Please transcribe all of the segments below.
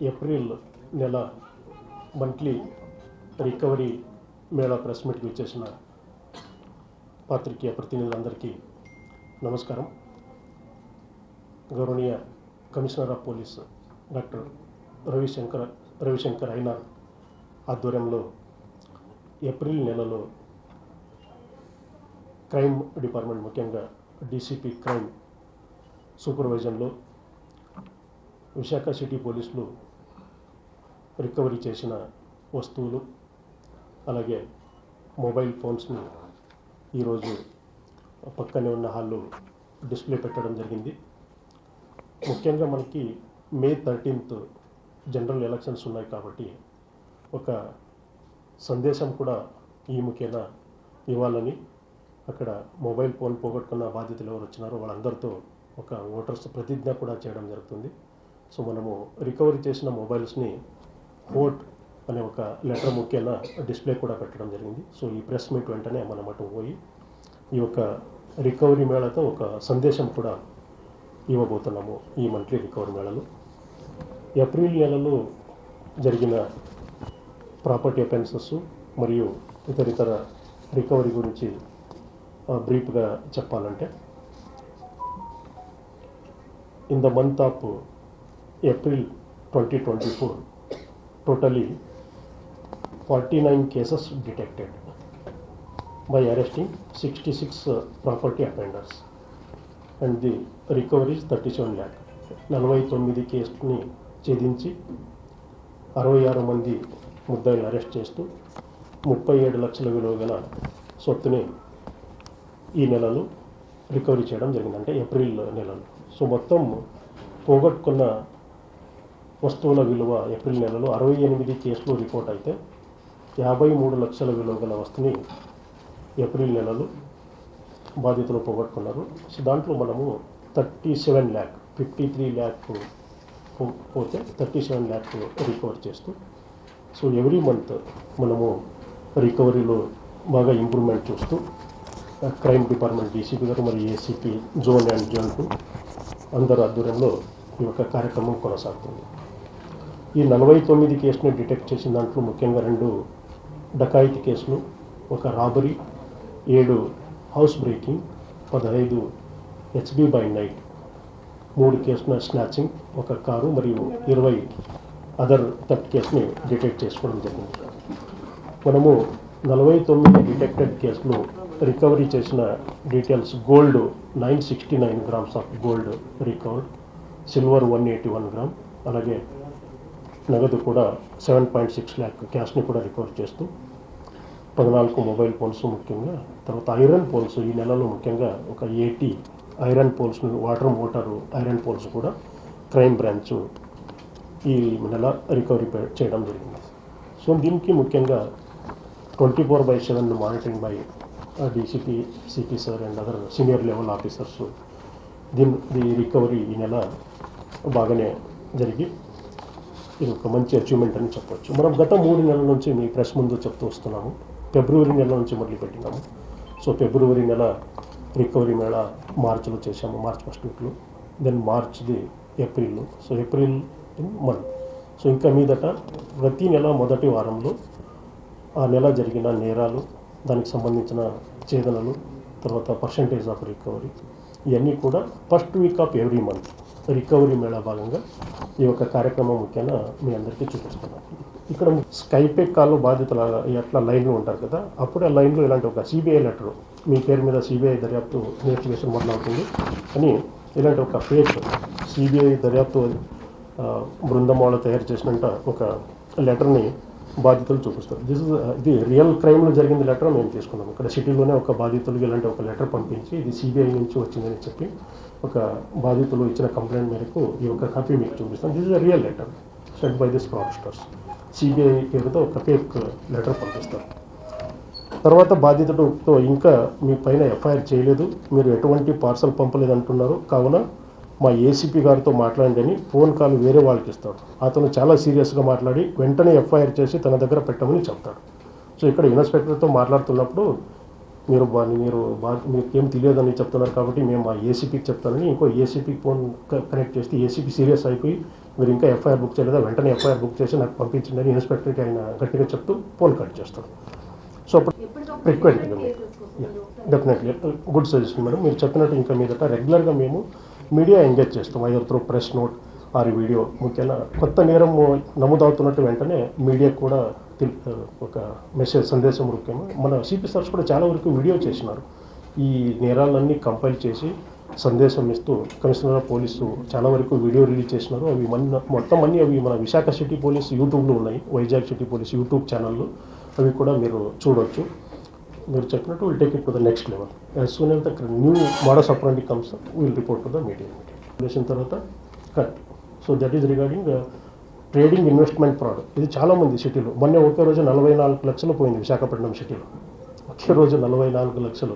April నెల monthly recovery mela press మీట్కి వచ్చేసిన పాత్రికేయ ప్రతినిధులందరికీ నమస్కారం. గౌరవనీయ commissioner of police doctor Ravishankar Ravishankar అయిన ఆధ్వర్యంలో ఏప్రిల్ నెలలో క్రైమ్ డిపార్ట్మెంట్ ముఖ్యంగా డీసీపీ క్రైమ్ సూపర్వైజన్లో విశాఖ సిటీ పోలీసులు రికవరీ చేసిన వస్తువులు అలాగే మొబైల్ ఫోన్స్ని ఈరోజు పక్కనే ఉన్న హాల్లో డిస్ప్లే పెట్టడం జరిగింది. ముఖ్యంగా మనకి మే థర్టీన్త్ జనరల్ ఎలక్షన్స్ ఉన్నాయి కాబట్టి ఒక సందేశం కూడా ఈ ముఖ్యంగా ఇవ్వాలని అక్కడ మొబైల్ ఫోన్ పోగొట్టుకున్న బాధితులు ఎవరు వచ్చినారో వాళ్ళందరితో ఒక ఓటర్స్ ప్రతిజ్ఞ కూడా చేయడం జరుగుతుంది. సో మనము రికవరీ చేసిన మొబైల్స్ని కోర్ట్ అనే ఒక లెటర్ ముఖ్యంగా డిస్ప్లే కూడా పెట్టడం జరిగింది. సో ఈ ప్రెస్ మీట్ వెంటనే మనం అటు పోయి ఈ యొక్క రికవరీ మేళతో ఒక సందేశం కూడా ఇవ్వబోతున్నాము ఈ మంత్లీ రికవరీ మేళలో. ఏప్రిల్ నెలలో జరిగిన ప్రాపర్టీ అఫెన్సెస్ మరియు ఇతరితర రికవరీ గురించి బ్రీఫ్గా చెప్పాలంటే in the month of April twenty twenty four totally forty nine cases detected by arresting sixty six property offenders and the recoveries thirty seven lakh నలభై తొమ్మిది కేసుని ఛేదించి అరవై ఆరు మంది ముద్దాయిలు అరెస్ట్ చేస్తూ ముప్పై ఏడు లక్షల విలువ గల సొత్తుని ఈ నెలలో రికవరీ చేయడం జరిగింది అంటే ఏప్రిల్ నెలలో. సో మొత్తం పోగొట్టుకున్న వస్తువుల విలువ ఏప్రిల్ నెలలో అరవై ఎనిమిది కేసులు రిపోర్ట్ అయితే యాభై మూడు లక్షల విలువ గల వస్తుని ఏప్రిల్ నెలలో బాధితులు పోగొట్టుకున్నారు. సో దాంట్లో మనము thirty seven lakh fifty three lakh పోతే థర్టీ సెవెన్ ల్యాక్ రికవర్ చేస్తూ సో ఎవ్రీ మంత్ మనము రికవరీలో బాగా ఇంప్రూవ్మెంట్ చూస్తూ క్రైమ్ డిపార్ట్మెంట్ డీసీపీ గారు మరియు ACP zone and zone two అందరి ఆధ్వర్యంలో ఈ యొక్క కార్యక్రమం కొనసాగుతుంది. ఈ నలభై తొమ్మిది కేసును డిటెక్ట్ చేసిన దాంట్లో ముఖ్యంగా రెండు డకాయితీ కేసులు ఒక రాబరీ ఏడు హౌస్ బ్రేకింగ్ పదహైదు హెచ్బి బై నైట్ మూడు కేసుల స్నాచింగ్ ఒక కారు మరియు ఇరవై అదర్ థర్ట్ కేసుని డిటెక్ట్ చేసుకోవడం జరిగింది. మనము నలభై తొమ్మిది డిటెక్టెడ్ కేసులు రికవరీ చేసిన details gold nine sixty nine grams of gold recovered silver one eighty one gram అలాగే నగదు కూడా సెవెన్ పాయింట్ సిక్స్ ల్యాక్ క్యాష్ని కూడా రికవర్ చేస్తూ పద్నాలుగు మొబైల్ ఫోన్స్ ముఖ్యంగా తర్వాత ఐరన్ పోల్స్ ఈ నెలలో ముఖ్యంగా ఒక eighty iron poles water motor iron poles కూడా క్రైమ్ బ్రాంచ్ ఈ నెల రికవరీ చేయడం జరిగింది. సో దీనికి ముఖ్యంగా twenty four by seven monitoring by DCP CP sir and other senior level officers దీని ది రికవరీ ఈ నెల బాగానే జరిగి ఇది ఒక మంచి అచీవ్మెంట్ అని చెప్పొచ్చు. మనం గత మూడు నెలల నుంచి మీ ప్రెస్ ముందు చెప్తూ వస్తున్నాము. ఫిబ్రవరి నెల నుంచి మొదలుపెట్టినాము సో ఫిబ్రవరి నెల రికవరీ మేళ మార్చిలో చేశాము మార్చ్ ఫస్ట్ వీక్లో then మార్చ్ది April. So April month so ఇంకా మీదట ప్రతి నెల మొదటి వారంలో ఆ నెల జరిగిన నేరాలు దానికి సంబంధించిన ఛేదనలు తర్వాత పర్సంటేజ్ ఆఫ్ రికవరీ ఇవన్నీ కూడా first week of every month recovery Mela భాగంగా ఈ యొక్క కార్యక్రమం ముఖ్యంగా మీ అందరికీ చూపిస్తున్నాం ఇక్కడ స్కైపే కాల్లో బాధితుల ఎట్లా లైన్లో ఉంటారు కదా అప్పుడు ఆ లైన్లో ఇలాంటి ఒక సిబిఐ లెటర్ మీ పేరు మీద సిబిఐ దర్యాప్తు ఇన్వెస్టిగేషన్ మొదలవుతుంది అని ఇలాంటి ఒక ఫేక్ సిబిఐ దర్యాప్తు బృందం వాళ్ళు తయారు చేసినంత ఒక లెటర్ని బాధితులు చూపిస్తారు. దిస్ ఇస్ uh, ఇది రియల్ క్రైమ్లో జరిగిన లెటర్ మేము తీసుకున్నాం. ఇక్కడ సిటీలోనే ఒక బాధితులకి ఇలాంటి ఒక లెటర్ పంపించి ఇది సిబిఐ నుంచి వచ్చిందని చెప్పి ఒక బాధితులు ఇచ్చిన కంప్లైంట్ మేరకు ఈ యొక్క కాపీ మీకు చూపిస్తాం. This is real letter set by this fraudsters CBI పేరుతో ఒక ఫేక్ లెటర్ పంపిస్తారు. తర్వాత బాధితుడితో ఇంకా మీ పైన ఎఫ్ఐఆర్ చేయలేదు. మీరు ఎటువంటి పార్సల్ పంపలేదు అంటున్నారు. కావున మా ఏసీపీ గారితో మాట్లాడండి అని ఫోన్ కాల్ వేరే వాళ్ళకి ఇస్తాడు. అతను చాలా సీరియస్గా మాట్లాడి వెంటనే ఎఫ్ఐఆర్ చేసి తన దగ్గర పెట్టమని చెప్తాడు. సో ఇక్కడ ఇన్స్పెక్టర్తో మాట్లాడుతున్నప్పుడు మీరు మీరు మీకేం తెలియదని చెప్తున్నారు కాబట్టి మేము మా ఏసీపీకి చెప్తానని ఇంకో ఏసీపీకి ఫోన్ కనెక్ట్ చేస్తే ఏసీపీ సీరియస్ అయిపోయి మీరు ఇంకా ఎఫ్ఐఆర్ బుక్ చేయలేదా? వెంటనే ఎఫ్ఐఆర్ బుక్ చేసి నాకు పంపించండి అని ఇన్స్పెక్టర్కి ఆయన గట్టిగా చెప్తూ ఫోన్ కట్ చేస్తాడు. సో అప్పుడు ఫ్రీక్వెంట్గా డెఫినెట్లీ. Good suggestion madam. మీరు చెప్పినట్టు ఇంకా మీదట రెగ్యులర్గా మేము మీడియా ఎంగేజ్ చేస్తాం either through press note or video ముఖ్యంగా కొత్త నేరం నమోదవుతున్నట్టు వెంటనే మీడియాకు కూడా ఒక మెసేజ్ సందేశం ముఖ్యము మన సిపి సార్స్ కూడా చాలా వరకు వీడియో చేసినారు. ఈ నేరాలన్నీ కంపైల్ చేసి సందేశం ఇస్తూ కమిషనర్ ఆఫ్ పోలీసు చాలా వరకు వీడియో రిలీజ్ చేసినారు. అవి మన మొత్తం అన్నీ అవి మన విశాఖ సిటీ పోలీస్ యూట్యూబ్లో ఉన్నాయి. వైజాగ్ సిటీ పోలీస్ యూట్యూబ్ ఛానల్లో అవి కూడా మీరు చూడొచ్చు. మీరు చెప్పినట్టు will take it to the next level as soon as the new models అప్రాంటి comes will report to the media చేసిన తర్వాత cut so that is regarding trading investment product. ఇది చాలామంది సిటీలో. మొన్న ఒకే రోజు నలభై నాలుగు లక్షలు పోయింది విశాఖపట్నం సిటీలో ఒకే రోజు నలభై నాలుగు లక్షలు.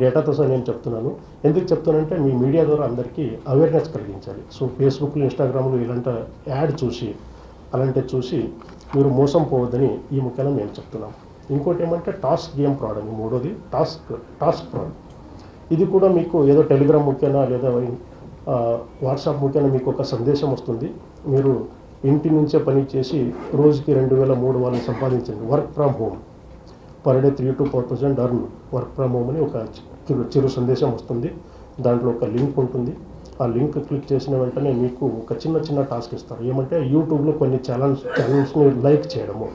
డేటాతో సహా నేను చెప్తున్నాను. ఎందుకు చెప్తానంటే మీ మీడియా ద్వారా అందరికీ అవేర్నెస్ కలిగించాలి. సో ఫేస్బుక్లో ఇన్స్టాగ్రామ్లో ఇలాంటి యాడ్ చూసి అలాంటివి చూసి మీరు మోసం పోవద్దని ఈ ముఖ్యంగా నేను చెప్తున్నాం. ఇంకోటి ఏమంటే టాస్క్ గేమ్ ఫ్రాడ్ అని మూడోది టాస్క్ టాస్క్ ఫ్రాడ్. ఇది కూడా మీకు ఏదో టెలిగ్రామ్ ముఖ్యనా లేదా వాట్సాప్ ముఖ్యనా మీకు ఒక సందేశం వస్తుంది. మీరు ఇంటి నుంచే పని చేసి రోజుకి రెండు వేల మూడు వాళ్ళని సంపాదించండి work from home per day three to four percent earn work from home అని ఒక చిరు చిరు సందేశం వస్తుంది. దాంట్లో ఒక లింక్ ఉంటుంది. ఆ లింక్ క్లిక్ చేసిన వెంటనే మీకు ఒక చిన్న చిన్న టాస్క్ ఇస్తారు. ఏమంటే యూట్యూబ్లో కొన్ని ఛానల్స్ ఛానల్స్ని లైక్ చేయడము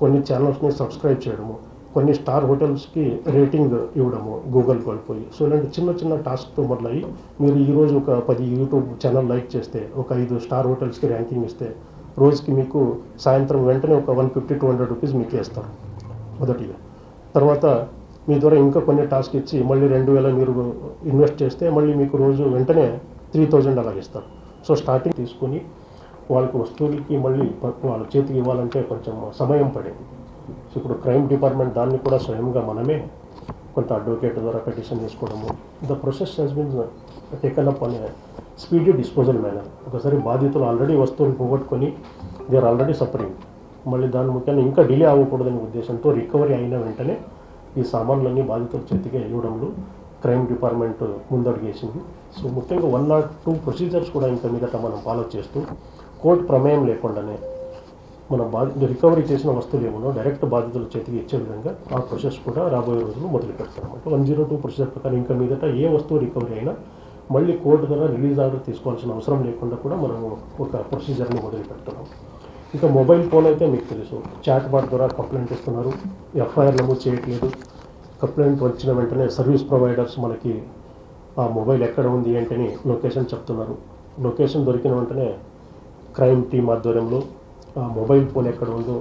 కొన్ని ఛానల్స్ని సబ్స్క్రైబ్ చేయడము కొన్ని స్టార్ హోటల్స్కి రేటింగ్ ఇవ్వడము గూగుల్ కోల్పోయి. సో ఇలాంటి చిన్న చిన్న టాస్క్తో మొదలయ్యి మీరు ఈరోజు ఒక పది యూట్యూబ్ ఛానల్ లైక్ చేస్తే ఒక ఐదు స్టార్ హోటల్స్కి ర్యాంకింగ్ ఇస్తే రోజుకి మీకు సాయంత్రం వెంటనే ఒక one fifty two hundred rupees మీకు వేస్తారు మొదటిగా. తర్వాత మీ ద్వారా ఇంకా కొన్ని టాస్క్ ఇచ్చి మళ్ళీ రెండు వేల మీరు ఇన్వెస్ట్ చేస్తే మళ్ళీ మీకు రోజు వెంటనే త్రీ థౌజండ్ అలా ఇస్తారు. సో స్టార్టింగ్ తీసుకొని వాళ్ళకి వస్తువులకి మళ్ళీ వాళ్ళ చేతికి ఇవ్వాలంటే కొంచెం సమయం పడేది. సో ఇప్పుడు క్రైమ్ డిపార్ట్మెంట్ దాన్ని కూడా స్వయంగా మనమే కొంత అడ్వకేట్ ద్వారా పిటిషన్ చేసుకోవడము the process has been taken up అనే స్పీడీ డిస్పోజల్ మేనర్ ఒకసారి బాధితులు ఆల్రెడీ వస్తువులు పోగొట్టుకొని దే ఆర్ ఆల్రెడీ సఫరింగ్ మళ్ళీ దాని ముఖ్యంగా ఇంకా డిలే అవ్వకూడదనే ఉద్దేశంతో రికవరీ అయిన వెంటనే ఈ సామాన్లన్నీ బాధితుల చేతికి ఇవ్వడంలో క్రైమ్ డిపార్ట్మెంట్ ముందడుగేసింది. సో ముఖ్యంగా వన్ నాట్ టూ ప్రొసీజర్స్ కూడా ఇంకా మీదట మనం ఫాలో చేస్తూ కోర్టు ప్రమేయం లేకుండానే మనం బాధి రికవరీ చేసిన వస్తువులు ఏమన్నా డైరెక్ట్ బాధితుల చేతికి ఇచ్చే విధంగా ఆ ప్రాసెస్ కూడా రాబోయే రోజుల్లో మొదలు పెడతాం అంటే వన్ జీరో టూ ప్రొసీజర్ ప్రకారం ఇంకా మీదట ఏ వస్తువు రికవరీ అయినా మళ్ళీ కోర్టు ద్వారా రిలీజ్ ఆర్డర్ తీసుకోవాల్సిన అవసరం లేకుండా కూడా మనం ఒక ప్రొసీజర్ని మొదలు పెడుతున్నాం ఇంకా మొబైల్ ఫోన్ అయితే మీకు తెలుసు. చాట్ బాట్ ద్వారా కంప్లైంట్ ఇస్తున్నారు. ఎఫ్ఐఆర్ నమోదు చేయట్లేదు. కంప్లైంట్ వచ్చిన వెంటనే సర్వీస్ ప్రొవైడర్స్ మనకి ఆ మొబైల్ ఎక్కడ ఉంది ఏంటని లొకేషన్ చెప్తున్నారు. లొకేషన్ దొరికిన వెంటనే క్రైమ్ టీమ్ ఆధ్వర్యంలో మొబైల్ ఫోన్ ఎక్కడ ఉందో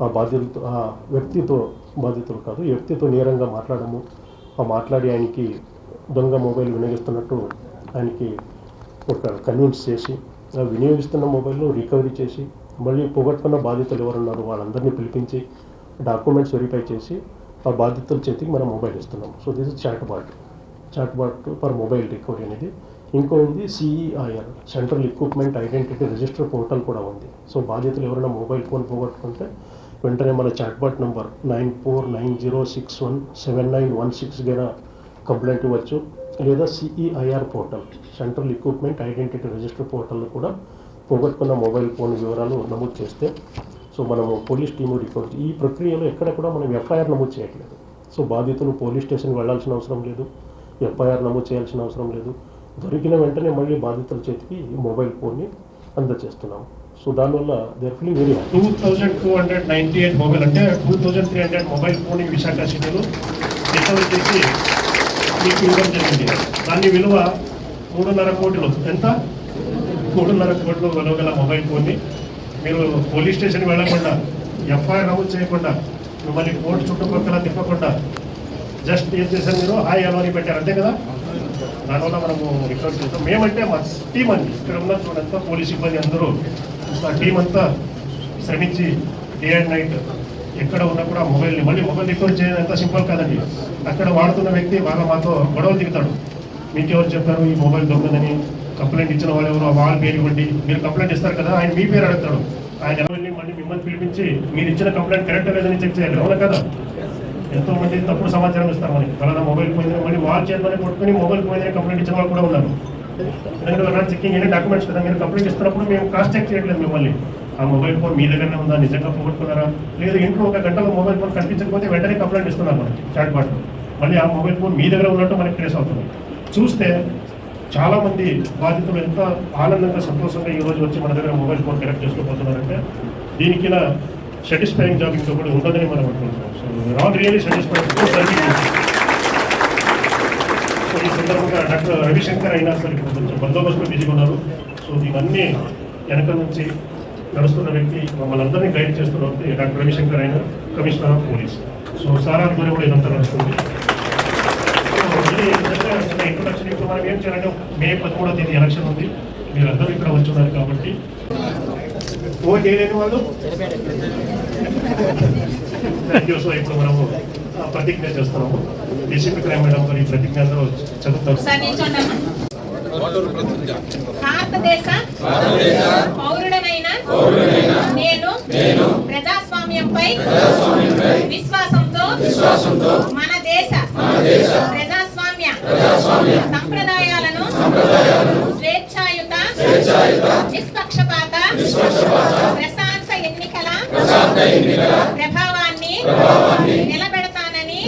ఆ బాధ్యతలతో ఆ వ్యక్తితో బాధితులు కాదు వ్యక్తితో నేరంగా మాట్లాడము. ఆ మాట్లాడి ఆయనకి దొంగ మొబైల్ వినియోగిస్తున్నట్టు ఆయనకి ఒక కన్విన్స్ చేసి ఆ వినియోగిస్తున్న మొబైల్ను రికవరీ చేసి మళ్ళీ పోగొట్టుకున్న బాధితులు ఎవరున్నారు వాళ్ళందరినీ పిలిపించి డాక్యుమెంట్స్ వెరిఫై చేసి ఆ బాధితుల చేతికి మనం మొబైల్ ఇస్తున్నాం. So this is chat bot. Chat bot for mobile recovery అనేది ఇంకో ఉంది CEIR central equipment identity register portal కూడా ఉంది. సో బాధితులు ఎవరైనా మొబైల్ ఫోన్ పోగొట్టుకుంటే వెంటనే మన chatbot number nine four nine zero six one seven nine one six గైనా complaint ఇవ్వచ్చు. లేదా CEIR portal central equipment identity register పోర్టల్లో కూడా పోగొట్టుకున్న మొబైల్ ఫోన్ వివరాలు నమోదు చేస్తే సో మనము పోలీస్ టీము రిపోర్ట్ ఈ ప్రక్రియలో ఎక్కడ కూడా మనం ఎఫ్ఐఆర్ నమోదు చేయట్లేదు. సో బాధితులు పోలీస్ స్టేషన్కి వెళ్ళాల్సిన అవసరం లేదు. ఎఫ్ఐఆర్ నమోదు చేయాల్సిన అవసరం లేదు. దొరికిన వెంటనే మళ్ళీ బాధితుల చేతికి ఈ మొబైల్ ఫోన్ని అందజేస్తున్నాం. సో దానివల్ల they're feeling very two thousand two hundred ninety eight mobile అంటే two thousand three hundred mobile phone Visakha సిటీలో రికవరీ చేసి మీకు ఇవ్వడం జరిగింది. దాని విలువ మూడున్నర కోట్లు. ఎంత? మూడున్నర కోట్లు విలువ గల మొబైల్ ఫోన్ని మీరు పోలీస్ స్టేషన్కి వెళ్ళకుండా ఎఫ్ఐఆర్ నమోదు చేయకుండా మిమ్మల్ని కోర్టు చుట్టుపక్కల తిప్పకుండా జస్ట్ ఏం చేశారు మీరు? హాయ్ హలో పెట్టారు. అంతే కదా? దానివల్ల మనము రికార్డ్ చేస్తాం. మేమంటే మా టీం అండి. ఇక్కడ ఉన్న చూడంతా పోలీస్ సిబ్బంది అందరూ ఆ టీం అంతా శ్రమించి డే అండ్ నైట్ ఎక్కడ ఉన్నా కూడా మొబైల్ని మళ్ళీ మొబైల్ రికార్డ్ చేయడం అంత సింపుల్ కాదండి. అక్కడ వాడుతున్న వ్యక్తి బాగా మాతో గొడవలు దిగుతాడు మీకు ఎవరు చెప్పారు ఈ మొబైల్ దొంగదని కంప్లైంట్ ఇచ్చిన వాళ్ళు ఎవరు? వాళ్ళ పేరు ఇవ్వండి. మీరు కంప్లైంట్ ఇస్తారు కదా ఆయన మీ పేరు అడుగుతాడు. ఆయన ఎవరిని మళ్ళీ మిమ్మల్ని పిలిపించి మీరు ఇచ్చిన కంప్లైంట్ కరెక్ట్ లేదని చెక్ చేయాలి. అవునా కదా? ఎంతోమంది తప్పుడు సమాచారం ఇస్తారు మనకి. ఫలానా మొబైల్ పోయిందని మళ్ళీ వాళ్ళ చేతిలోనే కొట్టుకుని మొబైల్ పోయిందని కంప్లైంట్ ఇచ్చిన వాళ్ళు కూడా ఉన్నారు. ఎందుకంటే చెక్కింగ్ అయినా డాక్యుమెంట్స్ కదా మీరు కంప్లైంట్ ఇస్తున్నప్పుడు మేము క్రాస్ చెక్ చేయట్లేదు మిమ్మల్ని. ఆ మొబైల్ ఫోన్ మీ దగ్గరనే ఉందా? నిజంగా పోగొట్టుకున్నారా? లేదా ఇంట్లో ఒక గంటలో మొబైల్ ఫోన్ కనిపించకపోతే వెంటనే కంప్లైంట్ ఇస్తున్నారు మనకి చాట్ బాట్ మళ్ళీ ఆ మొబైల్ ఫోన్ మీ దగ్గర ఉన్నట్టు మనకి ట్రేస్ అవుతుంది. చూస్తే చాలామంది బాధితులు ఎంత ఆనందంగా సంతోషంగా ఈ రోజు వచ్చి మన దగ్గర మొబైల్ ఫోన్ కనెక్ట్ చేసుకోబోతున్నారంటే దీనికి ఇలా సాటిస్ఫైయింగ్ జాబ్ ఇంకా కూడా ఉండదని మనం అనుకుంటున్నాం. So all really satisfied so ఈ సందర్భంగా డాక్టర్ రవిశంకర్ అయినా సరే ఇప్పుడు కొంచెం బందోబస్తు బిజీగా ఉన్నారు. సో ఇవన్నీ వెనక నుంచి నడుస్తున్న వ్యక్తి మమ్మల్ని అందరినీ గైడ్ చేస్తున్న వ్యక్తి డాక్టర్ రవిశంకర్ అయినా commissioner of police. So sir ఆధ్వర్యం కూడా ఇదంతా నడుస్తుంది. సో ఇంట్రొడక్షన్ ఇప్పుడు మనం ఏం చేయాలంటే మే పదమూడో తేదీ ఎలక్షన్ ఉంది. మీరందరూ ఇక్కడ వచ్చున్నారు కాబట్టి. ఓట్ వేయలేని వాళ్ళు? ఇప్పుడు మనము ప్రతిజ్ఞ చేస్తున్నాము. డీసీపీ క్రైమ్ మేడం గారు ఈ ప్రతిజ్ఞ అందరూ చదువుతారు సార్ నిల్చోండమ్మా. భారతదేశ పౌరుడనైన నేను ప్రజాస్వామ్యంపై విశ్వాసంతో మన దేశ ప్రజాస్వామ్య సంప్రదాయాలను స్వేచ్ఛాయుత ప్రశాంత ఎన్నికల ప్రభావాన్ని నిలబెడతానని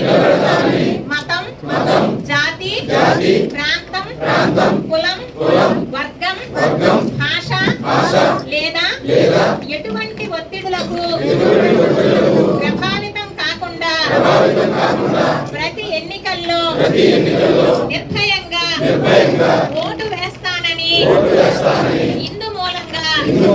మతం జాతి ప్రాంతం కులం వర్గం భాష లేదా ఎటువంటి ఒత్తిడులకు ప్రభావితం కాకుండా ప్రతి ఎన్నికల్లో నిర్భయంగా ఓటు వేస్తానని ఇందు